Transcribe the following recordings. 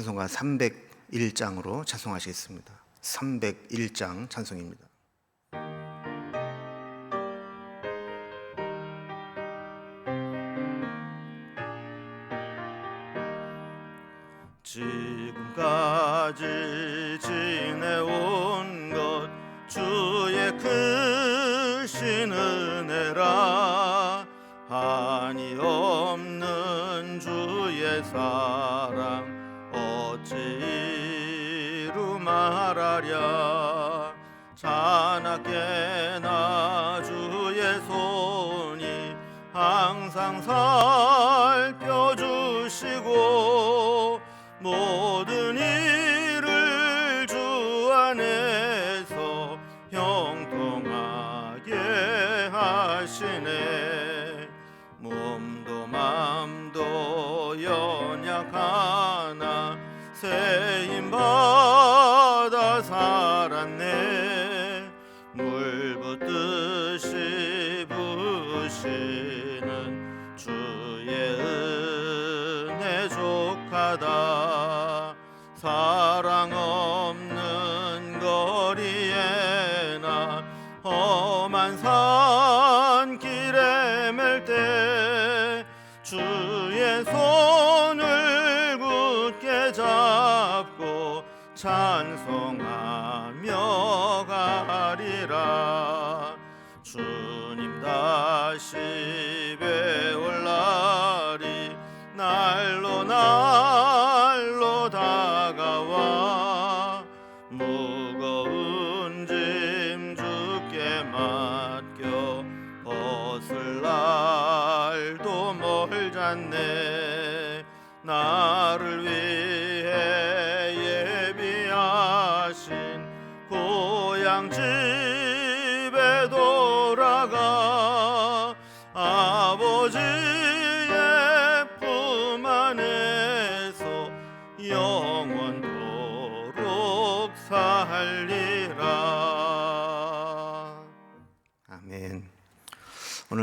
찬송가 301장으로 찬송하시겠습니다. 301장 찬송입니다. 지금까지 자나깨나 주의 손이 항상 살펴주시고 모든 일을 주 안에서 형통하게 하시네. 몸도 맘도 연약하나 세 사랑 없는 거리에 나 험한 산길에 맬 때 주의 손을 굳게 잡고 찬송하며 가리라. 주님 다시 나를 위해 예비하신 고향 집에 돌아가 아버지의 품 안에서 영원토록 살리라.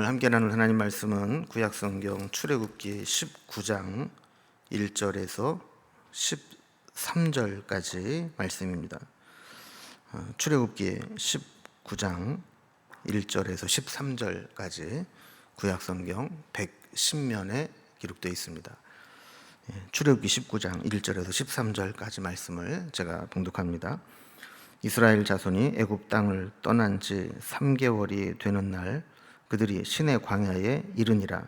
함께 나눌 하나님 말씀은 구약성경 출애굽기 19장 1절에서 13절까지 말씀입니다. 어, 출애굽기 19장 1절에서 13절까지 구약성경 110면에 기록되어 있습니다. 예, 출애굽기 19장 1절에서 13절까지 말씀을 제가 봉독합니다. 이스라엘 자손이 애굽 땅을 떠난 지 3개월이 되는 날 그들이 신의 광야에 이르니라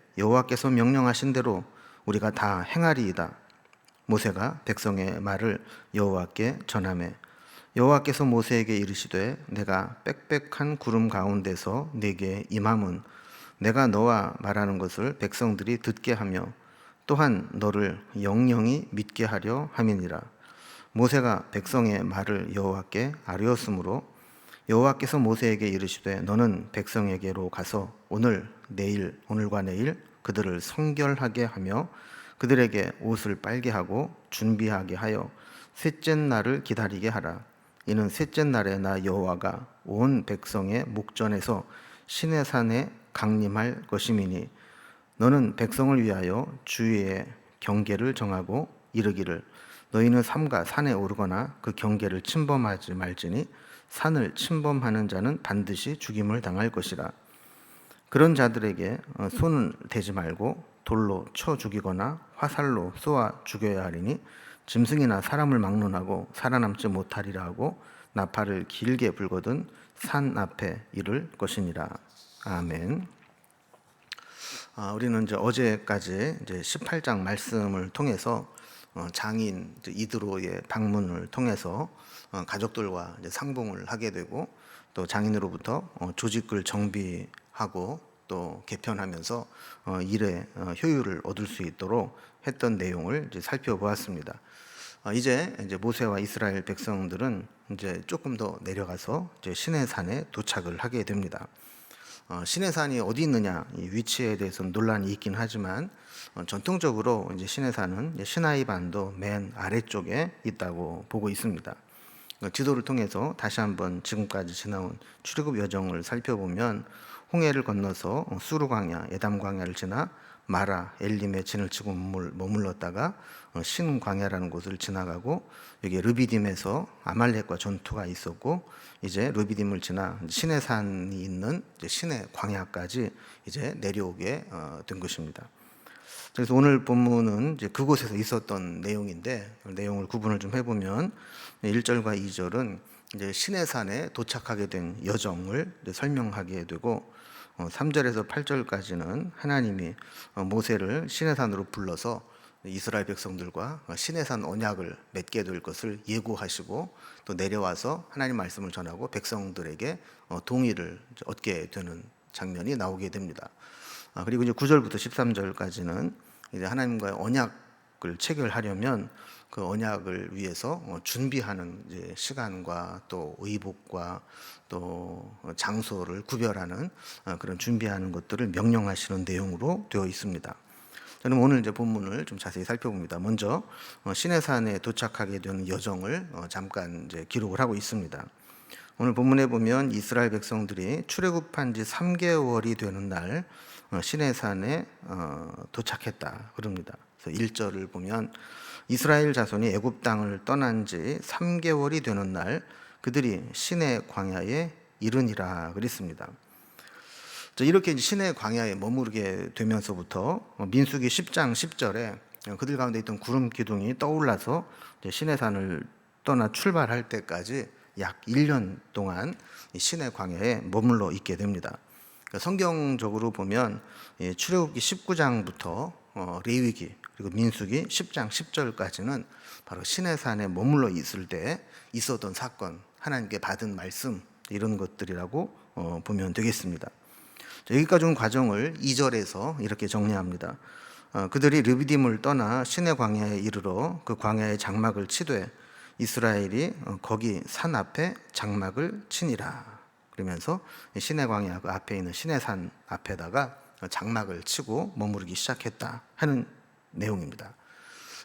여호와께서 명령하신 대로 우리가 다 행하리이다. 모세가 백성의 말을 여호와께 전하매 여호와께서 모세에게 이르시되 내가 빽빽한 구름 가운데서 내게 임함은 내가 너와 말하는 것을 백성들이 듣게 하며 또한 너를 영영히 믿게 하려 함이니라. 모세가 백성의 말을 여호와께 아뢰었으므로 여호와께서 모세에게 이르시되 너는 백성에게로 가서 오늘 내일 오늘과 내일 그들을 성결하게 하며 그들에게 옷을 빨게 하고 준비하게 하여 셋째 날을 기다리게 하라. 이는 셋째 날에 나 여호와가 온 백성의 목전에서 신의 산에 강림할 것임이니 너는 백성을 위하여 주의의 경계를 정하고 이르기를 너희는 삼가 산에 오르거나 그 경계를 침범하지 말지니 산을 침범하는 자는 반드시 죽임을 당할 것이라. 그런 자들에게 어, 손을 대지 말고 돌로 쳐 죽이거나 화살로 쏘아 죽여야 하리니 짐승이나 사람을 막론하고 살아남지 못하리라 하고 나팔을 길게 불거든 산 앞에 이를 것이니라. 아멘. 아, 우리는 이제 어제까지 이제 18장 말씀을 통해서 어, 장인 이드로의 방문을 통해서 어, 가족들과 상봉을 하게 되고 또 장인으로부터 어, 조직을 정비 하고 또 개편하면서 어, 일의 어, 효율을 얻을 수 있도록 했던 내용을 이제 살펴보았습니다. 어, 이제 이제 모세와 이스라엘 백성들은 이제 조금 더 내려가서 이제 시내 산에 도착을 하게 됩니다. 어, 시내산이 어디 있느냐 이 위치에 대해서는 논란이 있긴 하지만 어, 전통적으로 이제 시내산은 시나이 반도 맨 아래쪽에 있다고 보고 있습니다. 어, 지도를 통해서 다시 한번 지금까지 지나온 출애굽 여정을 살펴보면 홍해를 건너서 어, 수르 광야, 에담 광야를 지나 마라, 엘림에 진을 치고 머물- 머물렀다가 어, 신 광야라는 곳을 지나가고 여기 르비딤에서 아말렉과 전투가 있었고 이제 르비딤을 지나 신의 산이 있는 신의 광야까지 이제 내려오게 어, 된 것입니다. 그래서 오늘 본문은 이제 그곳에서 있었던 내용인데 그 내용을 구분을 좀 해보면 1절과 2절은 이제 신의 산에 도착하게 된 여정을 설명하게 되고 어, 3절에서 8절까지는 하나님이 어, 모세를 신의 산으로 불러서 이스라엘 백성들과 신의 산 언약을 맺게 될 것을 예고하시고 또 내려와서 하나님 말씀을 전하고 백성들에게 어, 동의를 얻게 되는 장면이 나오게 됩니다. 아, 그리고 이제 9절부터 13절까지는 이제 하나님과의 언약 을 체결하려면 그 언약을 위해서 어, 준비하는 시간과 또 의복과 또 장소를 구별하는 어, 그런 준비하는 것들을 명령하시는 내용으로 되어 있습니다. 저는 오늘 이제 본문을 좀 자세히 살펴봅니다. 먼저 어, 시내산에 도착하게 되는 여정을 어, 잠깐 이제 기록을 하고 있습니다. 오늘 본문에 보면 이스라엘 백성들이 출애굽한 지 3개월이 되는 날 어, 시내산에 어, 도착했다 그럽니다. 그래서 1절을 보면 이스라엘 자손이 애굽 땅을 떠난 지 3개월이 되는 날 그들이 시내 광야에 이르니라 그랬습니다. 자, 이렇게 시내 광야에 머무르게 되면서부터 어, 민수기 10장 10절에 그들 가운데 있던 구름 기둥이 떠올라서 이제 시내 산을 떠나 출발할 때까지 약 1년 동안 이 시내 광야에 머물러 있게 됩니다. 그러니까 성경적으로 보면 이 출애굽기 19장부터 어, 레위기 그리고 민수기 10장 10절까지는 바로 시내산에 머물러 있을 때 있었던 사건, 하나님께 받은 말씀 이런 것들이라고 어, 보면 되겠습니다. 자, 여기까지 온 과정을 2절에서 이렇게 정리합니다. 어, 그들이 르비딤을 떠나 시내 광야에 이르러 그 광야의 장막을 치되 이스라엘이 어, 거기 산 앞에 장막을 치니라. 그러면서 시내 광야 그 앞에 있는 시내 산 앞에다가 장막을 치고 머무르기 시작했다 하는 내용입니다.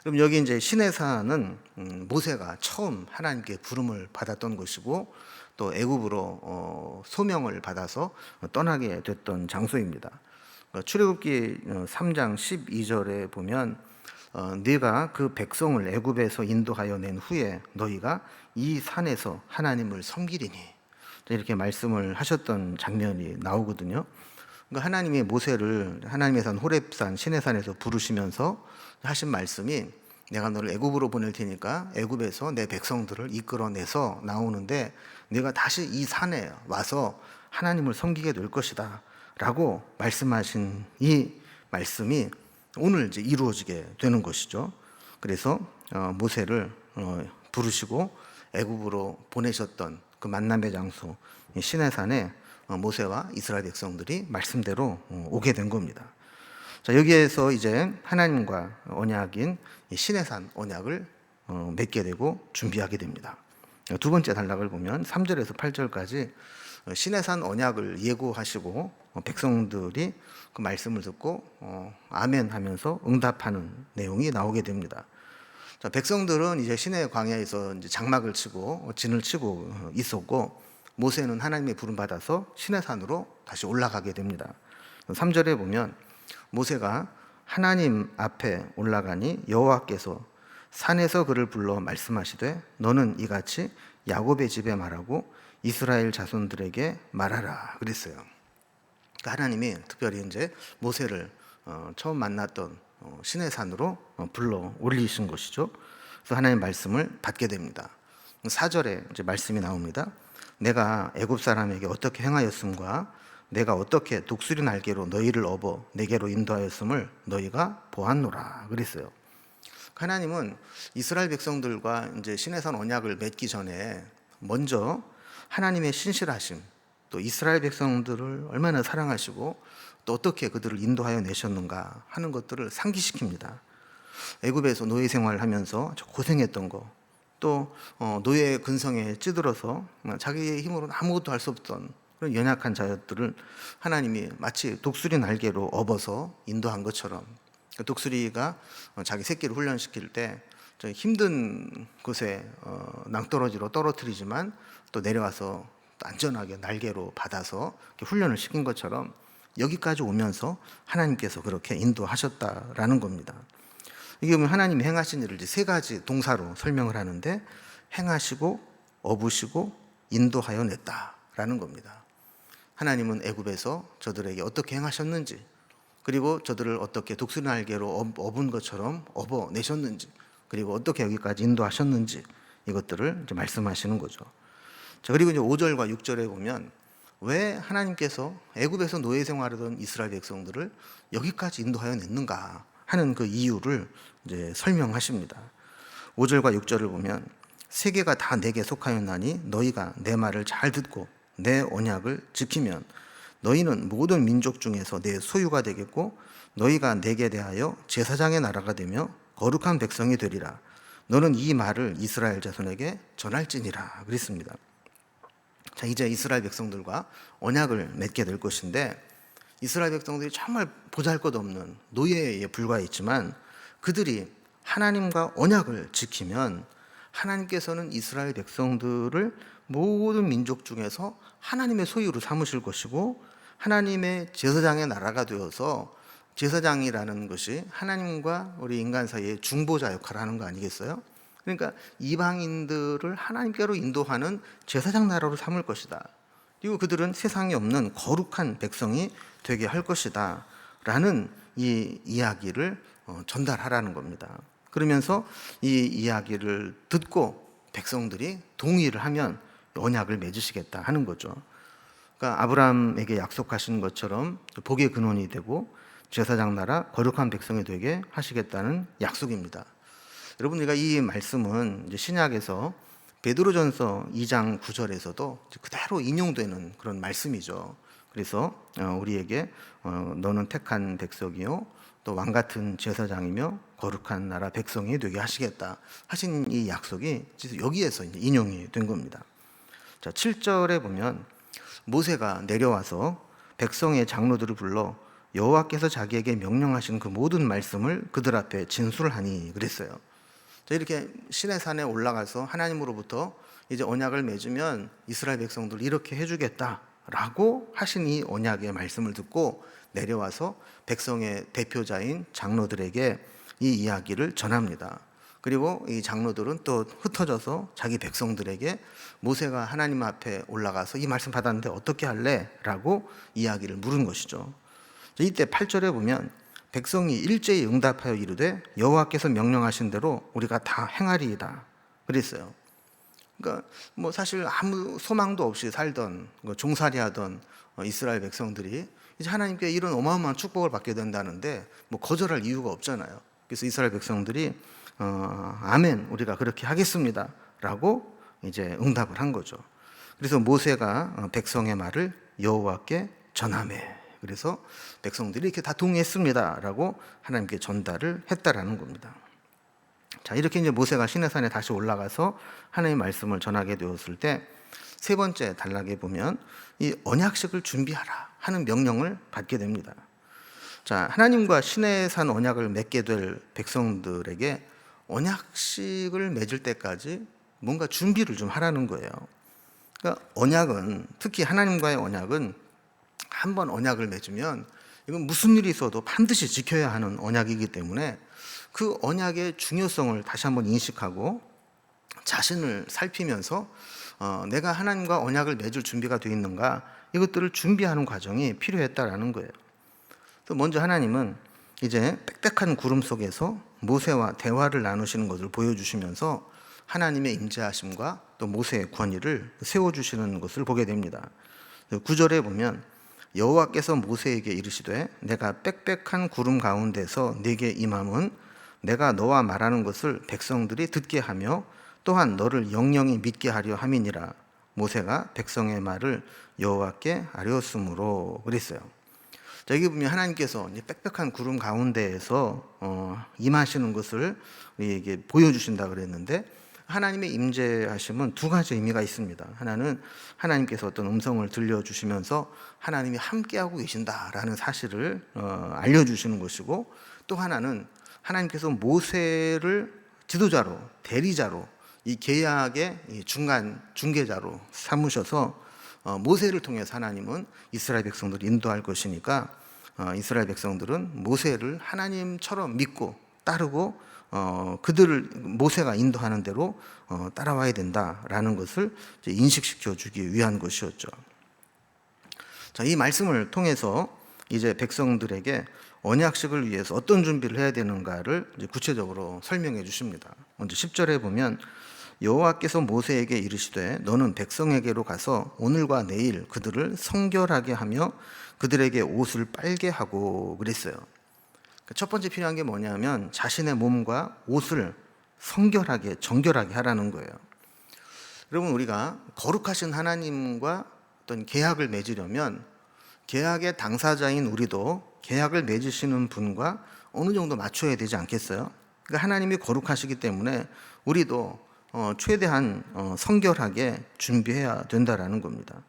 그럼 여기 이제 시내 산은 음, 모세가 처음 하나님께 부름을 받았던 곳이고 또 애굽으로 어, 소명을 받아서 떠나게 됐던 장소입니다. 어, 출애굽기 어, 3장 12절에 보면 어, 네가 그 백성을 애굽에서 인도하여 낸 후에 너희가 이 산에서 하나님을 섬기리니 이렇게 말씀을 하셨던 장면이 나오거든요. 그러니까 하나님이 모세를 하나님의 산 호렙산 시내산에서 부르시면서 하신 말씀이 내가 너를 애굽으로 보낼 테니까 애굽에서 내 백성들을 이끌어내서 나오는데 네가 다시 이 산에 와서 하나님을 섬기게 될 것이다라고 말씀하신 이 말씀이 오늘 이제 이루어지게 되는 것이죠. 그래서 어, 모세를 어, 부르시고 애굽으로 보내셨던 그 만남의 장소 이 시내산에 어, 모세와 이스라엘 백성들이 말씀대로 어, 오게 된 겁니다. 자 여기에서 이제 하나님과 언약인 이 시내산 언약을 어, 맺게 되고 준비하게 됩니다. 두 번째 단락을 보면 3절에서 8절까지 어, 시내산 언약을 예고하시고 어, 백성들이 그 말씀을 듣고 어, 아멘 하면서 응답하는 내용이 나오게 됩니다. 자, 백성들은 이제 시내 광야에서 이제 장막을 치고 어, 진을 치고 어, 있었고 모세는 하나님의 부름 받아서 시내 산으로 다시 올라가게 됩니다. 3절에 보면 모세가 하나님 앞에 올라가니 여호와께서 산에서 그를 불러 말씀하시되 너는 이같이 야곱의 집에 말하고 이스라엘 자손들에게 말하라 그랬어요. 그러니까 하나님이 특별히 이제 모세를 어, 처음 만났던 어, 시내산으로 어, 불러 올리신 것이죠. 그래서 하나님 말씀을 받게 됩니다. 4절에 이제 말씀이 나옵니다. 내가 애굽 사람에게 어떻게 행하였음과 내가 어떻게 독수리 날개로 너희를 업어 내게로 인도하였음을 너희가 보았노라 그랬어요. 하나님은 이스라엘 백성들과 이제 신해산 언약을 맺기 전에 먼저 하나님의 신실하심 또 이스라엘 백성들을 얼마나 사랑하시고 또 어떻게 그들을 인도하여 내셨는가 하는 것들을 상기시킵니다. 애굽에서 노예 생활을 하면서 고생했던 거, 또 어, 노예 근성에 찌들어서 자기의 힘으로는 아무것도 할 수 없던 그런 연약한 자들을 하나님이 마치 독수리 날개로 업어서 인도한 것처럼 그 독수리가 어, 자기 새끼를 훈련시킬 때 힘든 곳에 어, 낭떠러지로 떨어뜨리지만 또 내려와서 안전하게 날개로 받아서 훈련을 시킨 것처럼 여기까지 오면서 하나님께서 그렇게 인도하셨다라는 겁니다. 이게 보면 하나님이 행하신 일을 세 가지 동사로 설명을 하는데 행하시고 어부시고 인도하여 냈다라는 겁니다. 하나님은 애굽에서 저들에게 어떻게 행하셨는지 그리고 저들을 어떻게 독수리 날개로 업은 것처럼 업어 내셨는지 그리고 어떻게 여기까지 인도하셨는지 이것들을 이제 말씀하시는 거죠. 자, 그리고 이제 5절과 6절에 보면 왜 하나님께서 애굽에서 노예 생활하던 이스라엘 백성들을 여기까지 인도하여 냈는가 하는 그 이유를 이제 설명하십니다. 5절과 6절을 보면 세계가 다 내게 속하였나니 너희가 내 말을 잘 듣고 내 언약을 지키면 너희는 모든 민족 중에서 내 소유가 되겠고 너희가 내게 대하여 제사장의 나라가 되며 거룩한 백성이 되리라. 너는 이 말을 이스라엘 자손에게 전할지니라 그랬습니다. 자, 이제 이스라엘 백성들과 언약을 맺게 될 것인데 이스라엘 백성들이 정말 보잘것없는 노예에 불과했지만 그들이 하나님과 언약을 지키면 하나님께서는 이스라엘 백성들을 모든 민족 중에서 하나님의 소유로 삼으실 것이고 하나님의 제사장의 나라가 되어서 제사장이라는 것이 하나님과 우리 인간 사이의 중보자 역할을 하는 거 아니겠어요? 그러니까 이방인들을 하나님께로 인도하는 제사장 나라로 삼을 것이다. 그리고 그들은 세상에 없는 거룩한 백성이 되게 할 것이다. 라는 이 이야기를 어, 전달하라는 겁니다. 그러면서 이 이야기를 듣고 백성들이 동의를 하면 언약을 맺으시겠다 하는 거죠. 그러니까 아브라함에게 약속하신 것처럼 복의 근원이 되고 제사장 나라 거룩한 백성이 되게 하시겠다는 약속입니다. 여러분 우리가 이 말씀은 신약에서 베드로전서 2장 9절에서도 그대로 인용되는 그런 말씀이죠. 그래서 어, 우리에게 어, 너는 택한 백성이요 또 왕 같은 제사장이며 거룩한 나라 백성이 되게 하시겠다 하신 이 약속이 여기에서 인용이 된 겁니다. 자, 7절에 보면 모세가 내려와서 백성의 장로들을 불러 여호와께서 자기에게 명령하신 그 모든 말씀을 그들 앞에 진술을 하니 그랬어요. 자, 이렇게 신의 산에 올라가서 하나님으로부터 이제 언약을 맺으면 이스라엘 백성들 이렇게 해주겠다 라고 하신 이 언약의 말씀을 듣고 내려와서 백성의 대표자인 장로들에게 이 이야기를 전합니다. 그리고 이 장로들은 또 흩어져서 자기 백성들에게 모세가 하나님 앞에 올라가서 이 말씀 받았는데 어떻게 할래? 라고 이야기를 물은 것이죠. 이때 8절에 보면 백성이 일제히 응답하여 이르되 여호와께서 명령하신 대로 우리가 다 행하리이다. 그랬어요. 그러니까 뭐 사실 아무 소망도 없이 살던 뭐 종살이하던 어, 이스라엘 백성들이 이제 하나님께 이런 어마어마한 축복을 받게 된다는데 뭐 거절할 이유가 없잖아요. 그래서 이스라엘 백성들이 어, 아멘 우리가 그렇게 하겠습니다라고 이제 응답을 한 거죠. 그래서 모세가 어, 백성의 말을 여호와께 전하매 그래서 백성들이 이렇게 다 동의했습니다라고 하나님께 전달을 했다라는 겁니다. 자, 이렇게 이제 모세가 시내산에 다시 올라가서 하나님의 말씀을 전하게 되었을 때 세 번째 단락에 보면 이 언약식을 준비하라 하는 명령을 받게 됩니다. 자, 하나님과 시내산 언약을 맺게 될 백성들에게 언약식을 맺을 때까지 뭔가 준비를 좀 하라는 거예요. 그러니까 언약은 특히 하나님과의 언약은 한 번 언약을 맺으면 이건 무슨 일이 있어도 반드시 지켜야 하는 언약이기 때문에 그 언약의 중요성을 다시 한번 인식하고 자신을 살피면서 어, 내가 하나님과 언약을 맺을 준비가 되어 있는가 이것들을 준비하는 과정이 필요했다라는 거예요. 또 먼저 하나님은 이제 빽빽한 구름 속에서 모세와 대화를 나누시는 것을 보여주시면서 하나님의 임재하심과 또 모세의 권위를 세워주시는 것을 보게 됩니다. 구절에 보면 여호와께서 모세에게 이르시되 내가 빽빽한 구름 가운데서 네게 임함은 내가 너와 말하는 것을 백성들이 듣게 하며 또한 너를 영영히 믿게 하려 함이니라 모세가 백성의 말을 여호와께 아뢰었으므로 그랬어요. 자, 여기 보면 하나님께서 빽빽한 구름 가운데에서 어, 임하시는 것을 우리에게 보여주신다 그랬는데 하나님의 임재하심은 두 가지 의미가 있습니다. 하나는 하나님께서 어떤 음성을 들려주시면서 하나님이 함께하고 계신다라는 사실을 어, 알려주시는 것이고 또 하나는 하나님께서 모세를 지도자로 대리자로 이 계약의 이 중간 중개자로 삼으셔서 어, 모세를 통해서 하나님은 이스라엘 백성들을 인도할 것이니까 어, 이스라엘 백성들은 모세를 하나님처럼 믿고 따르고 어, 그들을 모세가 인도하는 대로 어, 따라와야 된다라는 것을 인식시켜 주기 위한 것이었죠. 자, 이 말씀을 통해서 이제 백성들에게 언약식을 위해서 어떤 준비를 해야 되는가를 구체적으로 설명해 주십니다. 먼저 10절에 보면 여호와께서 모세에게 이르시되 너는 백성에게로 가서 오늘과 내일 그들을 성결하게 하며 그들에게 옷을 빨게 하고 그랬어요. 그첫 번째 필요한 게 뭐냐면 자신의 몸과 옷을 성결하게 정결하게 하라는 거예요. 여러분 우리가 거룩하신 하나님과 어떤 계약을 맺으려면 계약의 당사자인 우리도 계약을 맺으시는 분과 어느 정도 맞춰야 되지 않겠어요? 그러니까 하나님이 거룩하시기 때문에 우리도 어, 최대한 어, 성결하게 준비해야 된다라는 겁니다.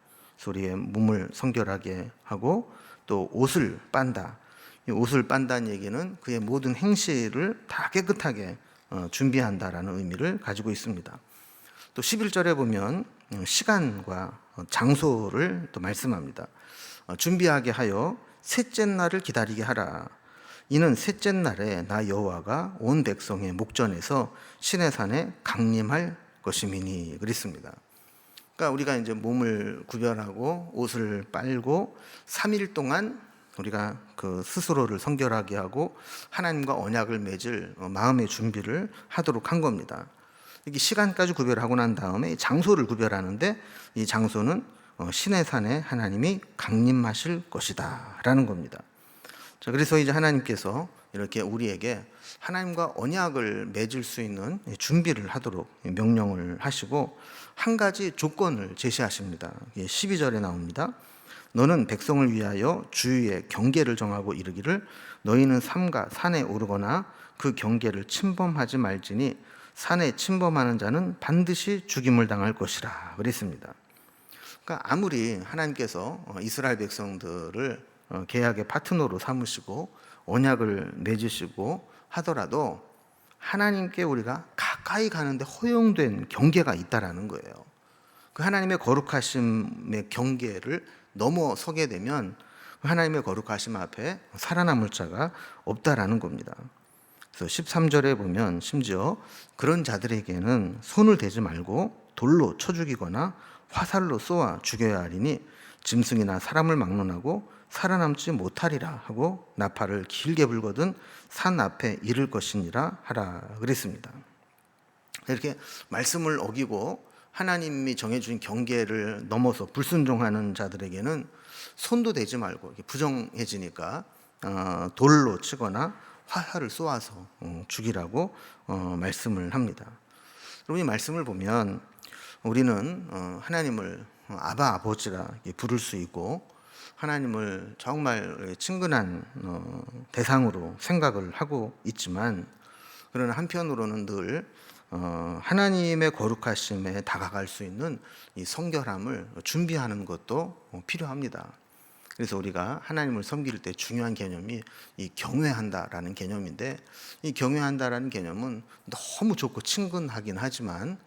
우리의 몸을 성결하게 하고 또 옷을 빤다. 이 옷을 빤다는 얘기는 그의 모든 행실을 다 깨끗하게 어, 준비한다라는 의미를 가지고 있습니다. 또 11절에 보면 어, 시간과 어, 장소를 또 말씀합니다. 어, 준비하게 하여 셋째 날을 기다리게 하라. 이는 셋째 날에 나 여호와가 온 백성의 목전에서 신의 산에 강림할 것임이니 그랬습니다. 그러니까 우리가 이제 몸을 구별하고 옷을 빨고 3일 동안 우리가 그 스스로를 성결하게 하고 하나님과 언약을 맺을 어, 마음의 준비를 하도록 한 겁니다. 이게 시간까지 구별하고 난 다음에 장소를 구별하는데 이 장소는 어, 신의 산에 하나님이 강림하실 것이다 라는 겁니다. 자, 그래서 이제 하나님께서 이렇게 우리에게 하나님과 언약을 맺을 수 있는 준비를 하도록 명령을 하시고 한 가지 조건을 제시하십니다. 12절에 나옵니다. 너는 백성을 위하여 주위에 경계를 정하고 이르기를 너희는 삼가 산에 오르거나 그 경계를 침범하지 말지니 산에 침범하는 자는 반드시 죽임을 당할 것이라 그랬습니다. 그러니까 아무리 하나님께서 어, 이스라엘 백성들을 어, 계약의 파트너로 삼으시고 언약을 맺으시고 하더라도 하나님께 우리가 가까이 가는데 허용된 경계가 있다라는 거예요. 그 하나님의 거룩하심의 경계를 넘어서게 되면 하나님의 거룩하심 앞에 살아남을 자가 없다라는 겁니다. 그래서 13절에 보면 심지어 그런 자들에게는 손을 대지 말고 돌로 쳐 죽이거나 화살로 쏘아 죽여야 하리니 짐승이나 사람을 막론하고 살아남지 못하리라 하고 나팔을 길게 불거든 산 앞에 이를 것이니라 하라 그랬습니다. 이렇게 말씀을 어기고 하나님이 정해준 경계를 넘어서 불순종하는 자들에게는 손도 대지 말고 부정해지니까 어, 돌로 치거나 화살을 쏘아서 어, 죽이라고 어, 말씀을 합니다. 여러분 이 말씀을 보면 우리는 하나님을 아바 아버지라 부를 수 있고 하나님을 정말 친근한 대상으로 생각을 하고 있지만 그러나 한편으로는 늘 어, 하나님의 거룩하심에 다가갈 수 있는 이 성결함을 준비하는 것도 필요합니다. 그래서 우리가 하나님을 섬길 때 중요한 개념이 이 경외한다라는 개념인데 이 경외한다라는 개념은 너무 좋고 친근하긴 하지만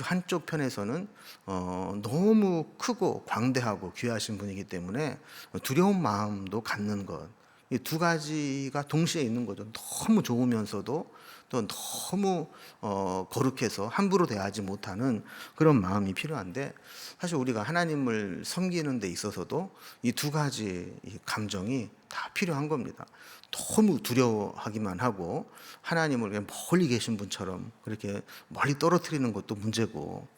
그 한쪽 편에서는 어, 너무 크고 광대하고 귀하신 분이기 때문에 두려운 마음도 갖는 것. 이 두 가지가 동시에 있는 거죠. 너무 좋으면서도 또 너무 어, 거룩해서 함부로 대하지 못하는 그런 마음이 필요한데 사실 우리가 하나님을 섬기는 데 있어서도 이 두 가지 감정이 다 필요한 겁니다. 너무 두려워하기만 하고 하나님을 그냥 멀리 계신 분처럼 그렇게 멀리 떨어뜨리는 것도 문제고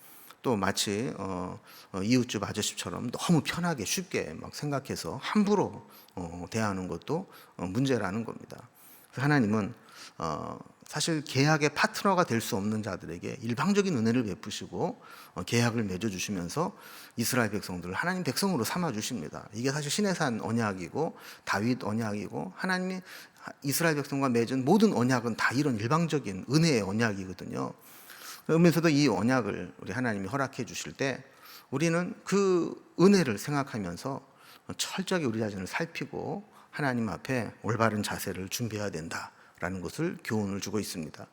또 마치 어, 어, 이웃집 아저씨처럼 너무 편하게 쉽게 막 생각해서 함부로 어, 대하는 것도 어, 문제라는 겁니다. 하나님은 어, 사실 계약의 파트너가 될 수 없는 자들에게 일방적인 은혜를 베푸시고 어, 계약을 맺어 주시면서 이스라엘 백성들을 하나님 백성으로 삼아 주십니다. 이게 사실 시내산 언약이고 다윗 언약이고 하나님이 이스라엘 백성과 맺은 모든 언약은 다 이런 일방적인 은혜의 언약이거든요. 그러면서도 이 언약을 우리 하나님이 허락해 주실 때 우리는 그 은혜를 생각하면서 철저하게 우리 자신을 살피고 하나님 앞에 올바른 자세를 준비해야 된다 라는 것을 교훈을 주고 있습니다.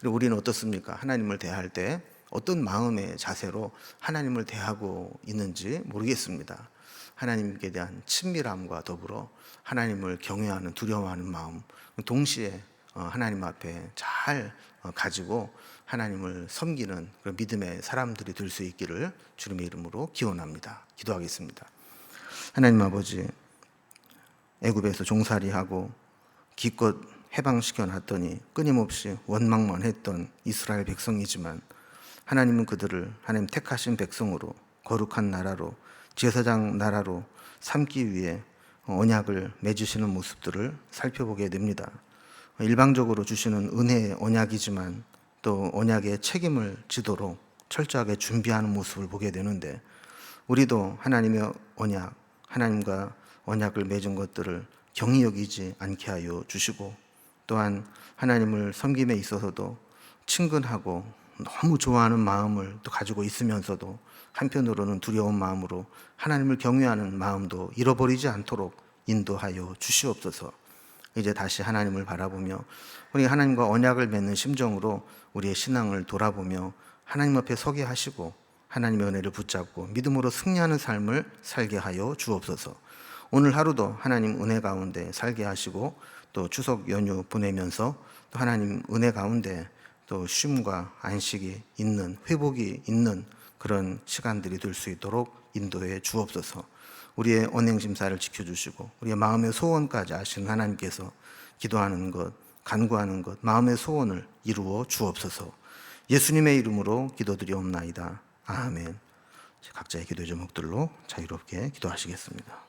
그리고 우리는 어떻습니까? 하나님을 대할 때 어떤 마음의 자세로 하나님을 대하고 있는지 모르겠습니다. 하나님께 대한 친밀함과 더불어 하나님을 경외하는 두려워하는 마음 동시에 어, 하나님 앞에 잘 어, 가지고 하나님을 섬기는 그런 믿음의 사람들이 될 수 있기를 주님의 이름으로 기원합니다. 기도하겠습니다. 하나님 아버지 애굽에서 종살이하고 기껏 해방시켜 놨더니 끊임없이 원망만 했던 이스라엘 백성이지만 하나님은 그들을 하나님 택하신 백성으로 거룩한 나라로 제사장 나라로 삼기 위해 언약을 맺으시는 모습들을 살펴보게 됩니다. 일방적으로 주시는 은혜의 언약이지만 또 언약의 책임을 지도록 철저하게 준비하는 모습을 보게 되는데 우리도 하나님의 언약, 하나님과 언약을 맺은 것들을 경히 여기지 않게 하여 주시고 또한 하나님을 섬김에 있어서도 친근하고 너무 좋아하는 마음을 또 가지고 있으면서도 한편으로는 두려운 마음으로 하나님을 경외하는 마음도 잃어버리지 않도록 인도하여 주시옵소서. 이제 다시 하나님을 바라보며 우리 하나님과 언약을 맺는 심정으로 우리의 신앙을 돌아보며 하나님 앞에 서게 하시고 하나님의 은혜를 붙잡고 믿음으로 승리하는 삶을 살게 하여 주옵소서. 오늘 하루도 하나님 은혜 가운데 살게 하시고 또 추석 연휴 보내면서 또 하나님 은혜 가운데 또 쉼과 안식이 있는 회복이 있는 그런 시간들이 될 수 있도록 인도해 주옵소서. 우리의 언행 심사를 지켜 주시고 우리의 마음의 소원까지 아시는 하나님께서 기도하는 것, 간구하는 것, 마음의 소원을 이루어 주옵소서. 예수님의 이름으로 기도드리옵나이다. 아멘. 각자의 기도의 제목들로 자유롭게 기도하시겠습니다.